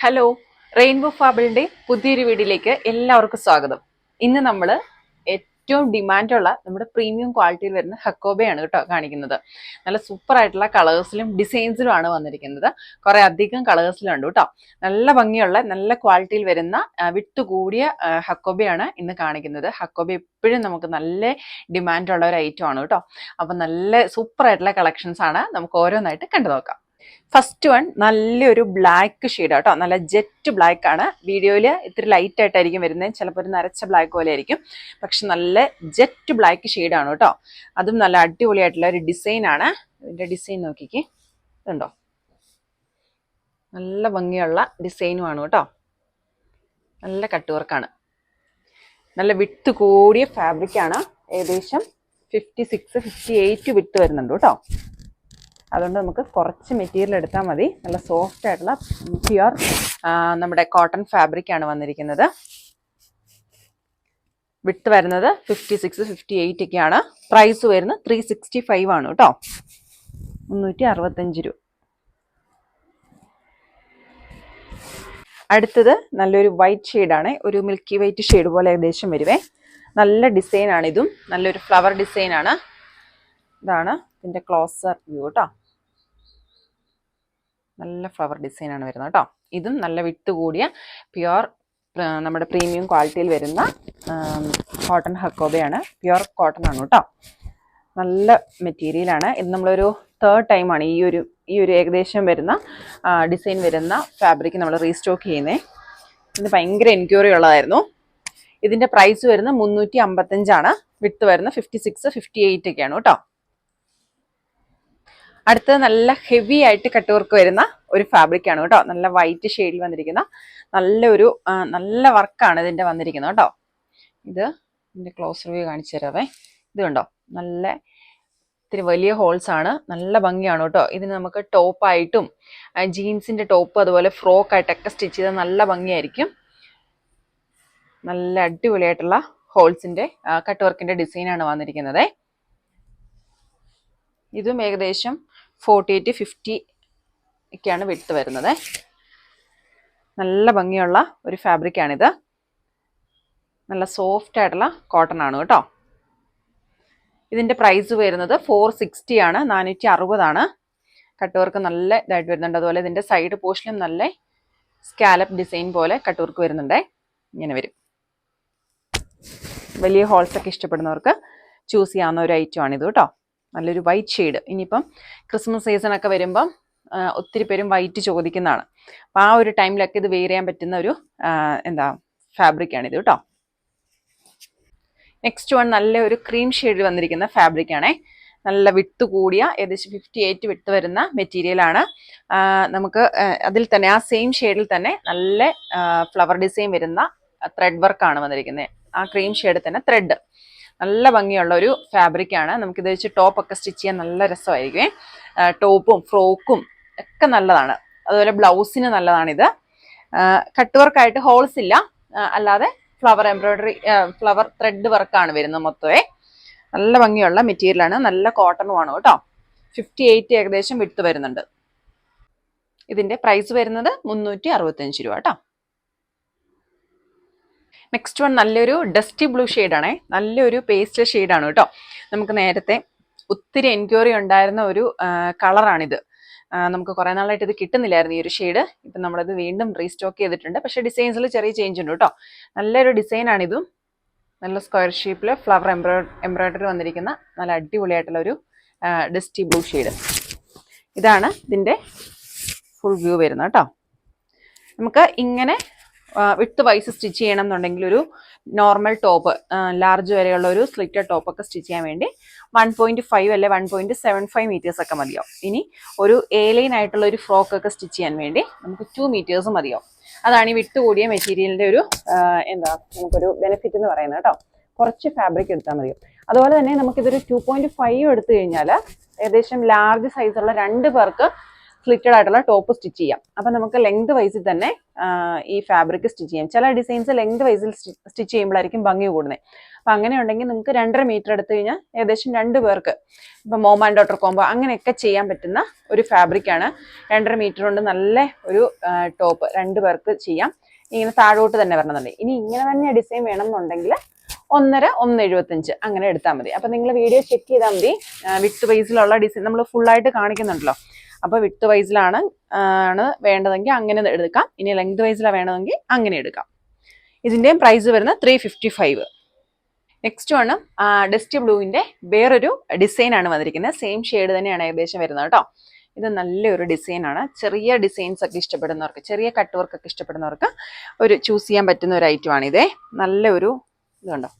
Hello rainbow ഫാബിളിന്റെ പുതിയൊരു വീഡിയോയിലേക്ക് എല്ലാവർക്കും സ്വാഗതം. ഇന്ന് നമ്മൾ ഏറ്റവും ഡിമാൻഡുള്ള നമ്മുടെ പ്രീമിയം ക്വാളിറ്റിയിൽ വരുന്ന ഹക്കോബയാണ് കേട്ടോ കാണിക്കുന്നത്. നല്ല സൂപ്പർ ആയിട്ടുള്ള കളേഴ്സിലും ഡിസൈൻസിലും ആണ് വന്നിരിക്കുന്നത്. കുറേ അധികം കളേഴ്സിലുണ്ട് കേട്ടോ. നല്ല ഭംഗിയുള്ള നല്ല ക്വാളിറ്റിയിൽ വരുന്ന വിട്ടു വിട്ടുകൂടിയ ഹക്കോബയാണ് ഇന്ന് കാണിക്കുന്നത്. ഹക്കോബ എപ്പോഴും നമുക്ക് നല്ല ഡിമാൻഡുള്ള ഒരു ഐറ്റം ആണ് കേട്ടോ. അപ്പൊ നല്ല സൂപ്പർ ആയിട്ടുള്ള കളക്ഷൻസ് ആണ് നമുക്ക് ഓരോന്നായിട്ട് കണ്ടു നോക്കാം. ഫസ്റ്റ് വൺ നല്ലൊരു ബ്ലാക്ക് ഷെയ്ഡ് കേട്ടോ നല്ല ജെറ്റ് ബ്ലാക്ക് ആണ്. വീഡിയോയിൽ ഇത്തിരി ലൈറ്റ് ആയിട്ടായിരിക്കും വരുന്നത്. ചിലപ്പോൾ ഒരു നരച്ച ബ്ലാക്ക് പോലെ ആയിരിക്കും പക്ഷെ നല്ല ജെറ്റ് ബ്ലാക്ക് ആണ് കേട്ടോ. അതും നല്ല അടിപൊളിയായിട്ടുള്ള ഒരു ഡിസൈൻ ആണ്. ഇതിന്റെ ഡിസൈൻ നോക്കിക്കേ. ഇതുണ്ടോ? നല്ല ഭംഗിയുള്ള ഡിസൈനുമാണ് കേട്ടോ. നല്ല കട്ട് വർക്കാണ് നല്ല വിട്ട് കൂടിയ ഫാബ്രിക്കാണ് ഏകദേശം ഫിഫ്റ്റി സിക്സ് ഫിഫ്റ്റി എയ്റ്റ് വിട്ട് വരുന്നുണ്ട് കേട്ടോ. അതുകൊണ്ട് നമുക്ക് കുറച്ച് മെറ്റീരിയൽ എടുത്താൽ മതി. നല്ല സോഫ്റ്റ് ആയിട്ടുള്ള പ്യുർ നമ്മുടെ കോട്ടൺ ഫാബ്രിക് ആണ് വന്നിരിക്കുന്നത്. വിട്ട് വരുന്നത് ഫിഫ്റ്റി സിക്സ് ഫിഫ്റ്റി എയ്റ്റ് ഒക്കെയാണ്. പ്രൈസ് വരുന്നത് ത്രീ സിക്സ്റ്റി ഫൈവ് ആണ് കേട്ടോ. മുന്നൂറ്റി അറുപത്തഞ്ച് രൂപ. അടുത്തത് നല്ലൊരു വൈറ്റ് ഷെയ്ഡാണ് ഒരു മിൽക്കി വൈറ്റ് ഷെയ്ഡ് പോലെ ഏകദേശം വരുവേ. നല്ല ഡിസൈനാണ് ഇതും. നല്ലൊരു ഫ്ലവർ ഡിസൈനാണ് ഇതാണ് ഇതിന്റെ ക്ലോസർ വ്യൂ കേട്ടോ നല്ല ഫ്ലവർ ഡിസൈനാണ് വരുന്നത് കേട്ടോ ഇതും നല്ല വിട്ട് കൂടിയ പ്യുർ നമ്മുടെ പ്രീമിയം ക്വാളിറ്റിയിൽ വരുന്ന കോട്ടൺ ഹക്കോബയാണ് പ്യുർ കോട്ടൺ ആണ് കേട്ടോ നല്ല മെറ്റീരിയലാണ് ഇത് നമ്മളൊരു തേർഡ് ടൈമാണ് ഈ ഒരു ഈ ഒരു ഏകദേശം വരുന്ന ഡിസൈൻ വരുന്ന ഫാബ്രിക് നമ്മൾ റീസ്റ്റോക്ക് ചെയ്യുന്നത് ഇത് ഭയങ്കര എൻക്വയറി ഉള്ളതായിരുന്നു. ഇതിന്റെ പ്രൈസ് വരുന്നത് മുന്നൂറ്റി അമ്പത്തഞ്ചാണ് വിട്ട് വരുന്ന ഫിഫ്റ്റി സിക്സ് ഫിഫ്റ്റി എയ്റ്റ് ഒക്കെയാണ് കേട്ടോ അടുത്തത് നല്ല ഹെവി ആയിട്ട് കട്ട് വർക്ക് വരുന്ന ഒരു ഫാബ്രിക് ആണ് കേട്ടോ. നല്ല വൈറ്റ് ഷെയ്ഡിൽ വന്നിരിക്കുന്ന നല്ലൊരു നല്ല വർക്കാണ് ഇതിന്റെ വന്നിരിക്കുന്നത് കേട്ടോ. ഇത് ഇതിന്റെ ക്ലോസ് റിവ്യൂ കാണിച്ചു തരാവേ. ഇത് കണ്ടോ? നല്ല ഇത്തിരി വലിയ ഹോൾസ് ആണ്. നല്ല ഭംഗിയാണ് കേട്ടോ. ഇതിന് നമുക്ക് ടോപ്പായിട്ടും ജീൻസിന്റെ ടോപ്പ് അതുപോലെ ഫ്രോക്ക് ആയിട്ടൊക്കെ സ്റ്റിച്ച് ചെയ്താൽ നല്ല ഭംഗിയായിരിക്കും. നല്ല അടിപൊളിയായിട്ടുള്ള ഹോൾസിന്റെ കട്ട് വർക്കിന്റെ ഡിസൈനാണ് വന്നിരിക്കുന്നത്. ഇതും ഏകദേശം ഫോർട്ടി എയ്റ്റ് ഫിഫ്റ്റി ഒക്കെയാണ് വിട്ട് വരുന്നത്. നല്ല ഭംഗിയുള്ള ഒരു ഫാബ്രിക് ആണിത്. നല്ല സോഫ്റ്റ് ആയിട്ടുള്ള കോട്ടൺ ആണ് കേട്ടോ. ഇതിന്റെ പ്രൈസ് വരുന്നത് ഫോർ സിക്സ്റ്റി ആണ് നാനൂറ്റി അറുപതാണ്. കട്ടുവർക്ക് നല്ല ഇതായിട്ട് വരുന്നുണ്ട്. അതുപോലെ ഇതിന്റെ സൈഡ് പോർഷനും നല്ല സ്കാലപ്പ് ഡിസൈൻ പോലെ കട്ടുവർക്ക് വരുന്നുണ്ട്. ഇങ്ങനെ വരും. വലിയ ഹോൾസൊക്കെ ഇഷ്ടപ്പെടുന്നവർക്ക് ചൂസ് ചെയ്യാവുന്ന ഒരു ഐറ്റം ആണിത് കേട്ടോ. നല്ലൊരു വൈറ്റ് ഷെയ്ഡ് ഇനിയിപ്പം ക്രിസ്മസ് സീസൺ ഒക്കെ വരുമ്പം ഒത്തിരി പേരും വൈറ്റ് ചോദിക്കുന്നതാണ്. അപ്പം ആ ഒരു ടൈമിലൊക്കെ ഇത് വെയർ ചെയ്യാൻ പറ്റുന്ന ഒരു എന്താ ഫാബ്രിക് ആണിത് കേട്ടോ. നെക്സ്റ്റ് വൺ നല്ല ഒരു ക്രീം ഷെയ്ഡിൽ വന്നിരിക്കുന്ന ഫാബ്രിക് ആണേ. നല്ല വിട്ട് കൂടിയ ഏകദേശം ഫിഫ്റ്റി എയ്റ്റ് വിട്ട് വരുന്ന മെറ്റീരിയൽ ആണ്. നമുക്ക് അതിൽ തന്നെ ആ സെയിം ഷെയ്ഡിൽ തന്നെ നല്ല ഫ്ലവർ ഡിസൈൻ വരുന്ന ത്രെഡ് വർക്കാണ് വന്നിരിക്കുന്നത്. ആ ക്രീം ഷെയ്ഡിൽ തന്നെ ത്രെഡ് നല്ല ഭംഗിയുള്ള ഒരു ഫാബ്രിക് ആണ്. നമുക്ക് ഇത് വെച്ച് ടോപ്പൊക്കെ സ്റ്റിച്ച് ചെയ്യാൻ നല്ല രസമായിരിക്കും ടോപ്പും ഫ്രോക്കും ഒക്കെ നല്ലതാണ്. അതുപോലെ ബ്ലൗസിന് നല്ലതാണിത്. കട്ട് വർക്കായിട്ട് ഹോൾസ് ഇല്ല. അല്ലാതെ ഫ്ലവർ എംബ്രോയിഡറി ഫ്ലവർ ത്രെഡ് വർക്കാണ് വരുന്നത് മൊത്തമേ നല്ല ഭംഗിയുള്ള മെറ്റീരിയലാണ് നല്ല കോട്ടണുമാണ് കേട്ടോ. ഫിഫ്റ്റി എയ്റ്റ് ഏകദേശം വിട്ടു വരുന്നുണ്ട്. ഇതിന്റെ പ്രൈസ് വരുന്നത് മുന്നൂറ്റി അറുപത്തഞ്ച് രൂപ കേട്ടോ. നെക്സ്റ്റ് വൺ നല്ലൊരു ഡസ്റ്റി ബ്ലൂ ആണേ. നല്ലൊരു പേസ്റ്റൽ ഷെയ്ഡാണ് കേട്ടോ. നമുക്ക് നേരത്തെ ഒത്തിരി എൻക്വയറി ഉണ്ടായിരുന്ന ഒരു കളറാണിത് നമുക്ക് കുറേ നാളായിട്ട് ഇത് കിട്ടുന്നില്ലായിരുന്നു ഈ ഒരു ഷെയ്ഡ് ഇപ്പം നമ്മളത് വീണ്ടും റീസ്റ്റോക്ക് ചെയ്തിട്ടുണ്ട്. പക്ഷേ ഡിസൈൻസിൽ ചെറിയ ചേഞ്ച് ഉണ്ട് കേട്ടോ. നല്ലൊരു ഡിസൈനാണ് ഇതും നല്ല സ്ക്വയർ ഷേപ്പിൽ ഫ്ലവർ എംബ്രോയ് എംബ്രോയിഡറി വന്നിരിക്കുന്ന നല്ല അടിപൊളിയായിട്ടുള്ള ഒരു ഡസ്റ്റി ബ്ലൂ ഷെയ്ഡ് ഇതാണ് ഇതിന്റെ ഫുൾ വ്യൂ വരുന്നത് കേട്ടോ. നമുക്ക് ഇങ്ങനെ വിട്ട് വൈസ് സ്റ്റിച്ച് ചെയ്യണം എന്നുണ്ടെങ്കിൽ ഒരു നോർമൽ ടോപ്പ് ലാർജ് വരെയുള്ള ഒരു സ്ലിറ്റർ ടോപ്പ് ഒക്കെ സ്റ്റിച്ച് ചെയ്യാൻ വേണ്ടി വൺ പോയിന്റ് ഫൈവ് അല്ലെ one point seven five metres ഒക്കെ മതിയാവും. ഇനി ഒരു എ ലൈൻ ആയിട്ടുള്ള ഒരു ഫ്രോക്ക് ഒക്കെ സ്റ്റിച്ച് ചെയ്യാൻ വേണ്ടി നമുക്ക് ടു മീറ്റേഴ്സ് മതിയാവും. അതാണ് ഈ വിട്ട് കൂടിയ മെറ്റീരിയലിന്റെ ഒരു എന്താ നമുക്കൊരു ബെനിഫിറ്റ് എന്ന് പറയുന്നത് കേട്ടോ. കുറച്ച് ഫാബ്രിക് എടുത്താൽ മതിയാവും അതുപോലെ തന്നെ നമുക്കിതൊരു ടു പോയിന്റ് ഫൈവ് എടുത്തു കഴിഞ്ഞാൽ ഏകദേശം ലാർജ് സൈസുള്ള രണ്ട് പേർക്ക് സ്ലിറ്റഡ് ആയിട്ടുള്ള ടോപ്പ് സ്റ്റിച്ച് ചെയ്യാം. അപ്പം നമുക്ക് ലെങ്ത് വൈസിൽ തന്നെ ഈ ഫാബ്രിക് സ്റ്റിച്ച് ചെയ്യാം. ചില ഡിസൈൻസ് ലെങ്ത് വൈസിൽ സ്റ്റിച്ച് ചെയ്യുമ്പോഴായിരിക്കും ഭംഗി കൂടുന്നത്. അപ്പം അങ്ങനെ ഉണ്ടെങ്കിൽ നിങ്ങൾക്ക് രണ്ടര മീറ്റർ എടുത്തു കഴിഞ്ഞാൽ ഏകദേശം രണ്ട് പേർക്ക് ഇപ്പം മോം ആൻഡ് ഡോട്ടർ കോമ്പോ അങ്ങനെയൊക്കെ ചെയ്യാൻ പറ്റുന്ന ഒരു ഫാബ്രിക്കാണ് രണ്ടര മീറ്റർ കൊണ്ട് നല്ല ഒരു ടോപ്പ് രണ്ട് പേർക്ക് ചെയ്യാം. ഇങ്ങനെ താഴോട്ട് തന്നെ വരണമെന്നുണ്ട് ഇനി ഇങ്ങനെ തന്നെ ഡിസൈൻ വേണം എന്നുണ്ടെങ്കിൽ ഒന്നര ഒന്ന് എഴുപത്തഞ്ച് അങ്ങനെ എടുത്താൽ മതി. അപ്പം നിങ്ങൾ വീഡിയോ ചെക്ക് ചെയ്താൽ മതി. വിത്ത് വൈസിലുള്ള ഡിസൈൻ നമ്മൾ ഫുള്ളായിട്ട് കാണിക്കുന്നുണ്ടല്ലോ. അപ്പോൾ വിട്ട് വൈസിലാണ് ആണ് വേണ്ടതെങ്കിൽ അങ്ങനെ എടുക്കാം. ഇനി ലെങ്ത് വൈസിലാണ് വേണമെങ്കിൽ അങ്ങനെ എടുക്കാം. ഇതിന്റെയും പ്രൈസ് വരുന്ന three fifty five next one dust ബ്ലൂവിന്റെ വേറൊരു ഡിസൈനാണ് വന്നിരിക്കുന്നത്. സെയിം ഷെയ്ഡ് തന്നെയാണ് ഏകദേശം വരുന്നത് കേട്ടോ. ഇത് നല്ലൊരു ഡിസൈനാണ് ചെറിയ ഡിസൈൻസ് ഒക്കെ ഇഷ്ടപ്പെടുന്നവർക്ക് ചെറിയ കട്ട് വർക്ക് ഒക്കെ ഇഷ്ടപ്പെടുന്നവർക്ക് ഒരു ചൂസ് ചെയ്യാൻ പറ്റുന്ന ഒരു ഐറ്റം ആണ് ഇതേ. നല്ലൊരു ഇതുണ്ടോ?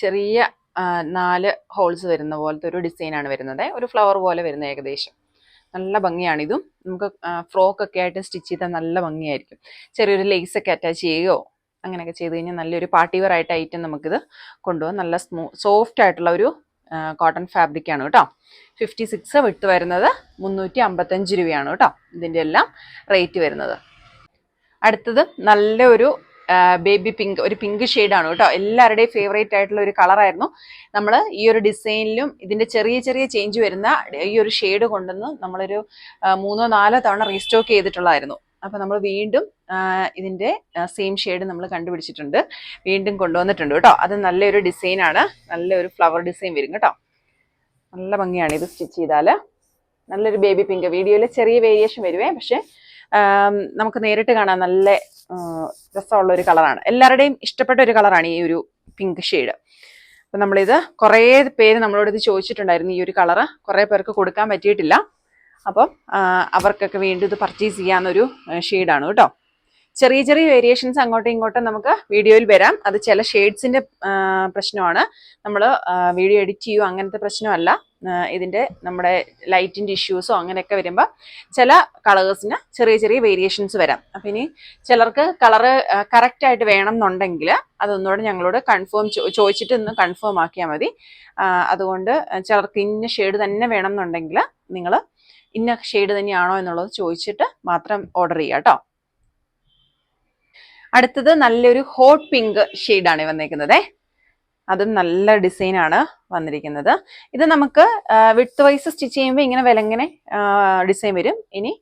ചെറിയ നാല് ഹോൾസ് വരുന്ന പോലത്തെ ഒരു ഡിസൈനാണ് വരുന്നത്. ഒരു ഫ്ലവർ പോലെ വരുന്ന ഏകദേശം. നല്ല ഭംഗിയാണ് ഇതും. നമുക്ക് ഫ്രോക്ക് ഒക്കെ ആയിട്ട് സ്റ്റിച്ച് ചെയ്താൽ നല്ല ഭംഗിയായിരിക്കും. ചെറിയൊരു ലേസ് ഒക്കെ അറ്റാച്ച് ചെയ്യുകയോ അങ്ങനെയൊക്കെ ചെയ്ത് കഴിഞ്ഞാൽ നല്ലൊരു പാർട്ടി വെയർ ആയിട്ട് ഐറ്റം നമുക്കിത് കൊണ്ടുപോകാം. നല്ല സ്മൂ സോഫ്റ്റ് ആയിട്ടുള്ള ഒരു കോട്ടൺ ഫാബ്രിക് ആണ് കേട്ടോ. ഫിഫ്റ്റി സിക്സ് വിട്ട് വരുന്നത് മുന്നൂറ്റി അമ്പത്തഞ്ച് രൂപയാണ് കേട്ടോ ഇതിന്റെ എല്ലാം റേറ്റ് വരുന്നത്. അടുത്തത് നല്ലൊരു ബേബി പിങ്ക് ഒരു പിങ്ക് ആണ് കേട്ടോ. എല്ലാവരുടെയും ഫേവറേറ്റ് ആയിട്ടുള്ള ഒരു കളറായിരുന്നു നമ്മൾ ഈ ഒരു ഡിസൈനിലും ഇതിന്റെ ചെറിയ ചെറിയ ചേഞ്ച് വരുന്ന ഈ ഒരു ഷെയ്ഡ് കൊണ്ടുവന്ന് നമ്മളൊരു മൂന്നോ നാലോ തവണ റീസ്റ്റോക്ക് ചെയ്തിട്ടുള്ളതായിരുന്നു. അപ്പോൾ നമ്മൾ വീണ്ടും ഇതിന്റെ സെയിം ഷെയ്ഡ് നമ്മൾ കണ്ടുപിടിച്ചിട്ടുണ്ട്. വീണ്ടും കൊണ്ടുവന്നിട്ടുണ്ട് കേട്ടോ. അത് നല്ലൊരു ഡിസൈനാണ് നല്ലൊരു ഫ്ലവർ ഡിസൈൻ വരും കേട്ടോ. നല്ല ഭംഗിയാണ് ഇത് സ്റ്റിച്ച് ചെയ്താൽ നല്ലൊരു ബേബി പിങ്ക് വീഡിയോയിൽ ചെറിയ വേരിയേഷൻ വരുവേ പക്ഷെ നമുക്ക് നേരിട്ട് കാണാൻ നല്ല രസമുള്ള ഒരു കളറാണ്. എല്ലാവരുടെയും ഇഷ്ടപ്പെട്ട ഒരു കളറാണ് ഈ ഒരു പിങ്ക് ഷെയ്ഡ്. അപ്പം നമ്മളിത് കുറേ പേര് നമ്മളോട് ഇത് ചോദിച്ചിട്ടുണ്ടായിരുന്നു ഈ ഒരു കളറ്. കുറേ പേർക്ക് കൊടുക്കാൻ പറ്റിയിട്ടില്ല. അപ്പം അവർക്കൊക്കെ വേണ്ടി ഇത് പർച്ചേസ് ചെയ്യാവുന്നൊരു ഷെയ്ഡാണ് കേട്ടോ. ചെറിയ ചെറിയ വേരിയേഷൻസ് അങ്ങോട്ടും ഇങ്ങോട്ടും നമുക്ക് വീഡിയോയിൽ വരാം. അത് ചില ഷെയ്ഡ്സിന്റെ പ്രശ്നമാണ്. നമ്മൾ വീഡിയോ എഡിറ്റ് ചെയ്യുമോ അങ്ങനത്തെ പ്രശ്നമല്ല. ഇതിന്റെ നമ്മുടെ ലൈറ്റിന്റെ ഇഷ്യൂസോ അങ്ങനെയൊക്കെ വരുമ്പോൾ ചില കളേഴ്സിന് ചെറിയ ചെറിയ വേരിയേഷൻസ് വരാം. അപ്പം ഇനി ചിലർക്ക് കളറ് കറക്റ്റായിട്ട് വേണം എന്നുണ്ടെങ്കിൽ അതൊന്നുകൂടെ ഞങ്ങളോട് കൺഫേം ചോദിച്ചിട്ട് ഒന്ന് കൺഫേം ആക്കിയാൽ മതി. അതുകൊണ്ട് ചിലർക്ക് ഇന്ന ഷെയ്ഡ് തന്നെ വേണം എന്നുണ്ടെങ്കിൽ നിങ്ങൾ ഇന്ന ഷെയ്ഡ് തന്നെയാണോ എന്നുള്ളത് ചോദിച്ചിട്ട് മാത്രം ഓർഡർ ചെയ്യാം കേട്ടോ അടുത്തത് നല്ലൊരു ഹോട്ട് പിങ്ക് ഷെയ്ഡാണ് വന്നിരിക്കുന്നത് അതും നല്ല ഡിസൈനാണ് വന്നിരിക്കുന്നത്. ഇത് നമുക്ക് വിട്ട് വൈസ് സ്റ്റിച്ച് ചെയ്യുമ്പോൾ ഇങ്ങനെ വിലങ്ങനെ ഡിസൈൻ വരും. ഇനി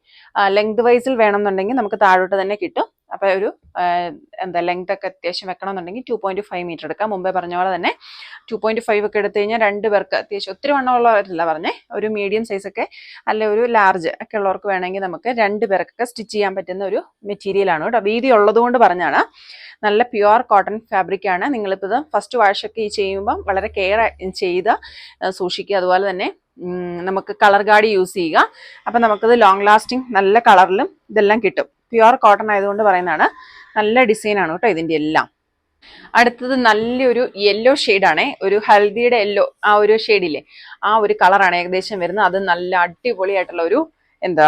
ലെങ്ത് വൈസിൽ വേണമെന്നുണ്ടെങ്കിൽ നമുക്ക് താഴോട്ട് തന്നെ കിട്ടും. അപ്പോൾ ഒരു എന്താ ലെങ്ത് ഒക്കെ അത്യാവശ്യം വെക്കണമെന്നുണ്ടെങ്കിൽ ടു പോയിന്റ് ഫൈവ് മീറ്റർ എടുക്കാം. മുമ്പേ പറഞ്ഞ പോലെ തന്നെ ടു പോയിന്റ് ഫൈവ് ഒക്കെ എടുത്തു കഴിഞ്ഞാൽ രണ്ട് പേർക്ക് അത്യാവശ്യം ഒത്തിരി വണ്ണമുള്ളവരല്ല പറഞ്ഞേ. ഒരു മീഡിയം സൈസ് ഒക്കെ അല്ലെ ഒരു ലാർജ് ഒക്കെ ഉള്ളവർക്ക് വേണമെങ്കിൽ നമുക്ക് രണ്ട് പേർക്കൊക്കെ സ്റ്റിച്ച് ചെയ്യാൻ പറ്റുന്ന ഒരു മെറ്റീരിയൽ ആണ് കേട്ടോ. വീതി ഉള്ളതുകൊണ്ട് പറഞ്ഞാണ് നല്ല പ്യുവർ കോട്ടൺ ഫാബ്രിക് ആണ്. നിങ്ങളിപ്പോൾ ഇത് ഫസ്റ്റ് വാഷ് ഒക്കെ ഈ ചെയ്യുമ്പം വളരെ കെയർ ചെയ്ത് സൂക്ഷിക്കുക. അതുപോലെ തന്നെ നമുക്ക് കളർ ഗാർഡ് യൂസ് ചെയ്യുക. അപ്പം നമുക്കത് ലോങ് ലാസ്റ്റിംഗ് നല്ല കളറിലും ഇതെല്ലാം കിട്ടും. പ്യുവർ കോട്ടൺ ആയതുകൊണ്ട് പറയുന്നതാണ്. നല്ല ഡിസൈനാണ് കേട്ടോ ഇതിന്റെ എല്ലാം. അടുത്തത് നല്ലൊരു യെല്ലോ ഷെയ്ഡാണേ ഒരു ഹൽദിയുടെ യെല്ലോ ആ ഒരു ഷെയ്ഡില്ലേ ആ ഒരു കളറാണ് ഏകദേശം വരുന്നത്. അത് നല്ല അടിപൊളിയായിട്ടുള്ള ഒരു എന്താ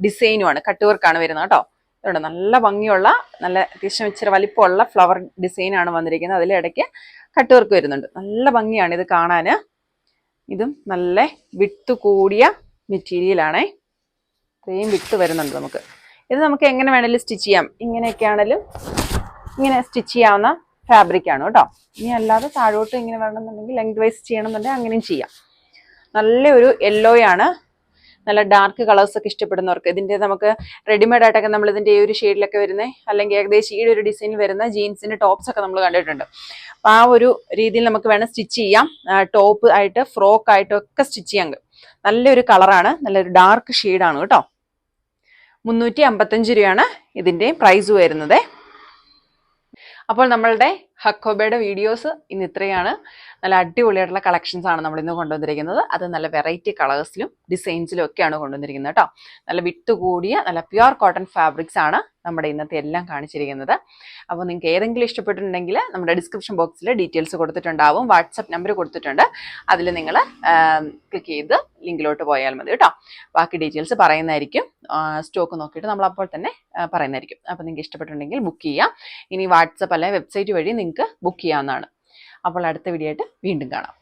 ഡിസൈനുമാണ് കട്ട് വർക്കാണ് വരുന്നത് കേട്ടോ. അതുകൊണ്ട് നല്ല ഭംഗിയുള്ള നല്ല അത്യാവശ്യം ഇച്ചിരി വലിപ്പമുള്ള ഫ്ലവർ ഡിസൈനാണ് വന്നിരിക്കുന്നത്. അതിലിടയ്ക്ക് കട്ട് വർക്ക് വരുന്നുണ്ട്. നല്ല ഭംഗിയാണ് ഇത് കാണാൻ ഇതും നല്ല വിട്ടു കൂടിയ മെറ്റീരിയലാണേ ഇത്രയും വിട്ട് വരുന്നുണ്ട് നമുക്ക്. ഇത് നമുക്ക് എങ്ങനെ വേണേലും സ്റ്റിച്ച് ചെയ്യാം. ഇങ്ങനെയൊക്കെ ആണെങ്കിലും ഇങ്ങനെ സ്റ്റിച്ച് ചെയ്യാവുന്ന ഫാബ്രിക് ആണ് കേട്ടോ. ഇനി അല്ലാതെ താഴോട്ട് ഇങ്ങനെ വേണമെന്നുണ്ടെങ്കിൽ ലെങ്ത് വൈസ് ചെയ്യണമെന്നുണ്ടെങ്കിൽ അങ്ങനെയും ചെയ്യാം. നല്ലൊരു യെല്ലോ യെല്ലോയാണ് നല്ല ഡാർക്ക് കളേഴ്സ് ഒക്കെ ഇഷ്ടപ്പെടുന്നവർക്ക്. ഇതിന്റെ നമുക്ക് റെഡിമെയ്ഡ് ആയിട്ടൊക്കെ നമ്മൾ ഇതിന്റെ ഈ ഒരു ഷെയ്ഡിലൊക്കെ വരുന്നത് അല്ലെങ്കിൽ ഏകദേശം ഈ ഒരു ഡിസൈനിൽ വരുന്ന ജീൻസിന്റെ ടോപ്സ് ഒക്കെ നമ്മൾ കണ്ടിട്ടുണ്ട്. അപ്പം ആ ഒരു രീതിയിൽ നമുക്ക് വേണം സ്റ്റിച്ച് ചെയ്യാം. ടോപ്പ് ആയിട്ട് ഫ്രോക്ക് ആയിട്ടും ഒക്കെ സ്റ്റിച്ച് ചെയ്യാൻ നല്ലൊരു കളറാണ് നല്ലൊരു ഡാർക്ക് ഷെയ്ഡാണ് കേട്ടോ. മുന്നൂറ്റി അമ്പത്തഞ്ച് രൂപയാണ് ഇതിന്റെയും പ്രൈസ് വരുന്നത്. അപ്പോൾ നമ്മളുടെ ഹക്കോബയുടെ വീഡിയോസ് ഇന്ന് ഇത്രയാണ്. നല്ല അടിപൊളിയായിട്ടുള്ള കളക്ഷൻസ് ആണ് നമ്മൾ ഇന്ന് കൊണ്ടുവന്നിരിക്കുന്നത്. അത് നല്ല വെറൈറ്റി കളേഴ്സിലും ഡിസൈൻസിലും ഒക്കെയാണ് കൊണ്ടുവന്നിരിക്കുന്നത് കേട്ടോ. നല്ല വിട്ട് കൂടിയ നല്ല പ്യുവർ കോട്ടൺ ഫാബ്രിക്സ് ആണ് നമ്മുടെ ഇന്നത്തെ എല്ലാം കാണിച്ചിരിക്കുന്നത്. അപ്പോൾ നിങ്ങൾക്ക് ഏതെങ്കിലും ഇഷ്ടപ്പെട്ടിട്ടുണ്ടെങ്കിൽ നമ്മുടെ ഡിസ്ക്രിപ്ഷൻ ബോക്സിൽ ഡീറ്റെയിൽസ് കൊടുത്തിട്ടുണ്ടാവും. വാട്സപ്പ് നമ്പർ കൊടുത്തിട്ടുണ്ട്. അതിൽ നിങ്ങൾ ക്ലിക്ക് ചെയ്ത് ലിങ്കിലോട്ട് പോയാൽ മതി കേട്ടോ. ബാക്കി ഡീറ്റെയിൽസ് പറയുന്നതായിരിക്കും. സ്റ്റോക്ക് നോക്കിയിട്ട് നമ്മൾ അപ്പോൾ തന്നെ പറയുന്നതായിരിക്കും. അപ്പോൾ നിങ്ങൾക്ക് ഇഷ്ടപ്പെട്ടിട്ടുണ്ടെങ്കിൽ ബുക്ക് ചെയ്യാം. ഇനി വാട്സപ്പ് അല്ലെങ്കിൽ വെബ്സൈറ്റ് വഴി നിങ്ങൾക്ക് ബുക്ക് ചെയ്യാവുന്നതാണ്. അപ്പോൾ അടുത്ത വീഡിയോ ആയിട്ട് വീണ്ടും കാണാം.